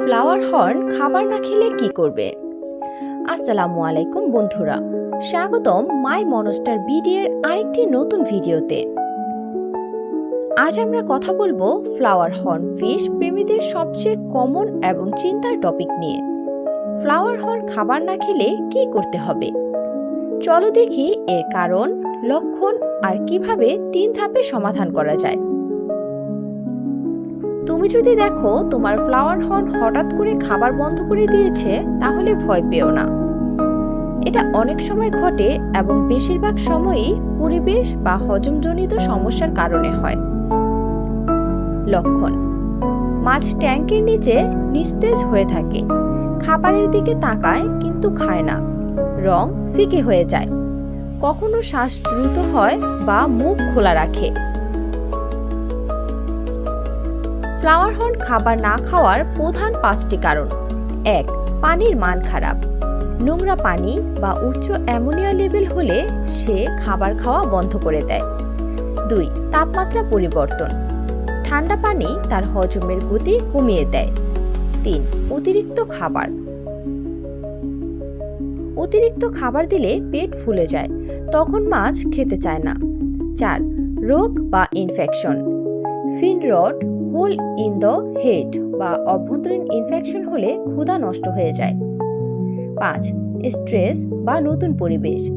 Flower horn খাবার না খেলে কি করবে? আসসালামু আলাইকুম বন্ধুরা। স্বাগতম মাই মনস্টার বিডিএর আরেকটি নতুন ভিডিওতে। আজ আমরা কথা বলব ফ্লাওয়ার হর্ন ফিশ প্রেমীদের সবচেয়ে কমন এবং চিন্তার টপিক নিয়ে। ফ্লাওয়ার হর্ন খাবার না খেলে কি করতে হবে? চলো দেখি এর কারণ, লক্ষণ আর কীভাবে তিন ধাপে সমাধান করা যায়। তুমি যদি দেখো তোমার ফ্লাওয়ার হর্ন হঠাৎ করে খাবার বন্ধ করে দিয়েছে, তাহলে ভয় পেও না। এটা অনেক সময় ঘটে এবং বেশিরভাগ সময়ই পরিবেশ বা হজমজনিত সমস্যার কারণে হয়। লক্ষণ, মাছ ট্যাঙ্কের নিচে নিস্তেজ হয়ে থাকে। খাবারের দিকে তাকায় কিন্তু খায় না। রং ফিকে হয়ে যায়। কখনো শ্বাস দ্রুত হয় বা মুখ খোলা রাখে। ফ্লাওয়ার হর্ন খাবার না খাওয়ার প্রধান পাঁচটি কারণ। এক, পানির মান খারাপ। নোংরা পানি বা উচ্চ অ্যামোনিয়া লেভেল হলে সে খাবার খাওয়া বন্ধ করে দেয়। দুই, তাপমাত্রা পরিবর্তন। ঠান্ডা পানি তার হজমের গতি কমিয়ে দেয়। তিন, অতিরিক্ত খাবার। অতিরিক্ত খাবার দিলে পেট ফুলে যায়, তখন মাছ খেতে চায় না। চার, রোগ বা infection fin hole in the head বা অভ্যন্তরীণ ইনফেকশন হলে ক্ষুধা নষ্ট হয়ে যায়। পাঁচ স্ট্রেস বা নতুন পরিবেশ।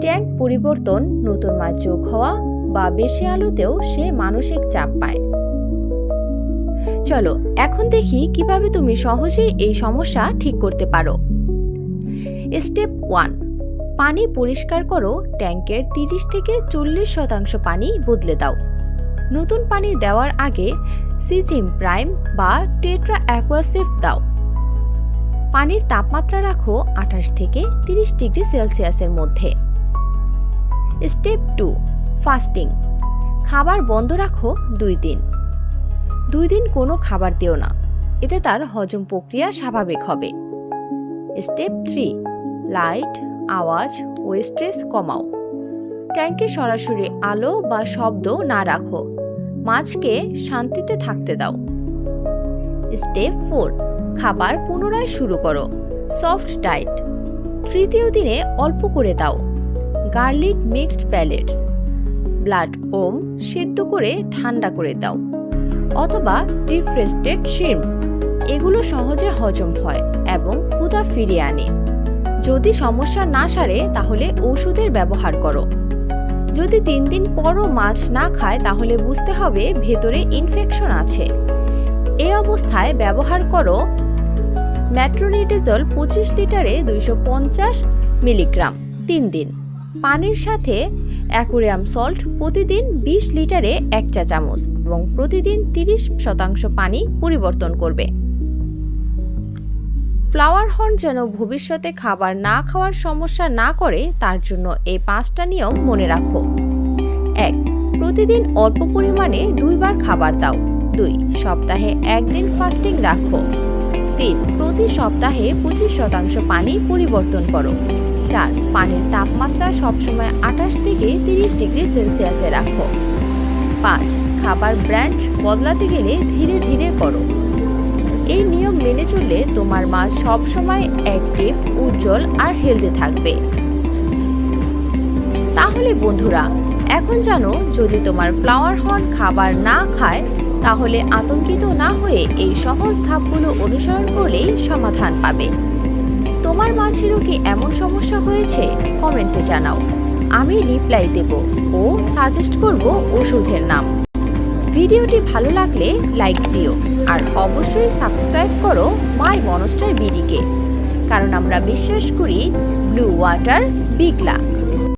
ট্যাঙ্ক পরিবর্তন, নতুন মাছ যোগ হওয়া বা বেশি আলোতেও সে মানসিক চাপ পায়। চলো, এখন দেখি কীভাবে তুমি সহজেই এই সমস্যা ঠিক করতে পারো। স্টেপ ওয়ান, পানি পরিষ্কার করো। ট্যাঙ্কের তিরিশ থেকে চল্লিশ শতাংশ পানি বদলে দাও। নতুন পানি দেওয়ার আগে সিজিম প্রাইম বা টেট্রা অ্যাকোয়াসিফ দাও। পানির তাপমাত্রা রাখো আঠাশ থেকে তিরিশ ডিগ্রি সেলসিয়াসের মধ্যে। Step two, fasting. খাবার বন্ধ রাখো দুই দিন। দুই দিন কোনো খাবার দিও না। এতে তার হজম প্রক্রিয়া স্বাভাবিক হবে। স্টেপ থ্রি, লাইট, আওয়াজ ও স্ট্রেস কমাও। ট্যাঙ্কে সরাসরি আলো বা শব্দ না রাখো। মাছকে শান্তিতে থাকতে দাও। স্টেপ ফোর, খাবার পুনরায় শুরু করো। Soft diet. তৃতীয় দিনে অল্প করে দাও। Garlic mixed pellets. ব্লাড ওম সেদ্ধ করে ঠান্ডা করে দাও। অথবা ডিফ্রেস্টেড শিম। এগুলো সহজে হজম হয় এবং ক্ষুধা ফিরিয়ে আনে। যদি সমস্যা না সারে, তাহলে ওষুধের ব্যবহার করো। যদি তিন দিন পরও মাছ না খায়, তাহলে বুঝতে হবে ভেতরে ইনফেকশন আছে। এ অবস্থায় ব্যবহার করো ম্যাট্রোনিডেজল পঁচিশ লিটারে দুইশো পঞ্চাশ মিলিগ্রাম তিন দিন। পানির সাথে অ্যাকুরিয়াম সল্ট প্রতিদিন বিশ লিটারে এক চা চামচ এবং প্রতিদিন তিরিশ শতাংশ পানি পরিবর্তন করবে। ফ্লাওয়ার হর্ন যেন ভবিষ্যতে খাবার না খাওয়ার সমস্যা না করে, তার জন্য এই পাঁচটা নিয়ম মনে রাখো। এক, প্রতিদিন অল্প পরিমাণে দুইবার খাবার দাও। দুই, সপ্তাহে একদিন ফাস্টিং রাখো। তিন, প্রতি সপ্তাহে পঁচিশ শতাংশ পানি পরিবর্তন করো। চার, পানির তাপমাত্রা সবসময় আঠাশ থেকে তিরিশ ডিগ্রি সেলসিয়াসে রাখো। পাঁচ, খাবার ব্র্যান্ড বদলাতে গেলে ধীরে ধীরে করো। এই নিয়ম মেনে চললে তোমার মাছ সবসময় অ্যাক্টিভ উজ্জ্বল আর হেলদি থাকবে। তাহলে বন্ধুরা, এখন জানো যদি তোমার ফ্লাওয়ার হর্ন খাবার না খায়, তাহলে আতঙ্কিত না হয়ে এই সহজ ধাপগুলো অনুসরণ করলেই সমাধান পাবে। তোমার মাছেরও কি এমন সমস্যা হয়েছে? কমেন্টে জানাও। আমি রিপ্লাই দেব ও সাজেস্ট করব ওষুধের নাম। ভিডিওটি ভালো লাগলে লাইক দিও আর অবশ্যই সাবস্ক্রাইব করো মাই মনস্টার বিডিকে, কারণ আমরা বিশ্বাস করি ব্লু ওয়াটার বিগ লাক।